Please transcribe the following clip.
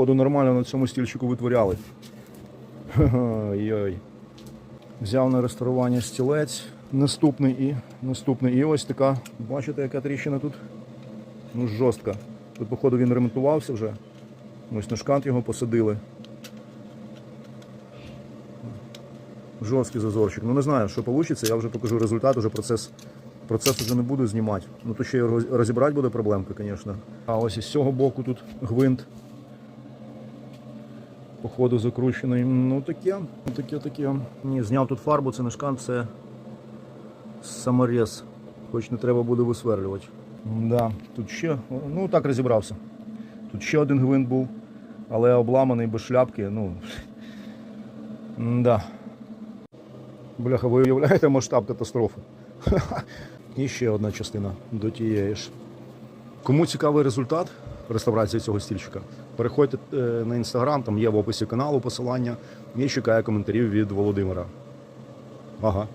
походу, нормально на цьому стільчику витворяли. Ой-ой. Взяв на реставрування стілець наступний і наступний. І ось така, бачите, яка тріщина тут? Ну, жорстка. Тут, походу, він ремонтувався вже. Ось на шкант його посадили. Жорсткий зазорчик. Ну не знаю, що вийде, я вже покажу результат, уже процес, процес вже не буду знімати. Ну то ще й розібрати буде проблемка, звісно. А ось із цього боку тут гвинт. Походу закручений. Ну таке, таке, таке. Ні, зняв тут фарбу, це не шкант, це саморез. Хоч не треба буде висверлювати. Да, тут ще, ну так розібрався. Тут ще один гвинт був, але обламаний без шляпки. Ну, да. Бляха, ви уявляєте масштаб катастрофи? І ще одна частина до тієї ж. Кому цікавий результат реставрації цього стільчика, переходьте е, на інстаграм, там є в описі каналу посилання і чекаю коментарів від Володимира. Ага.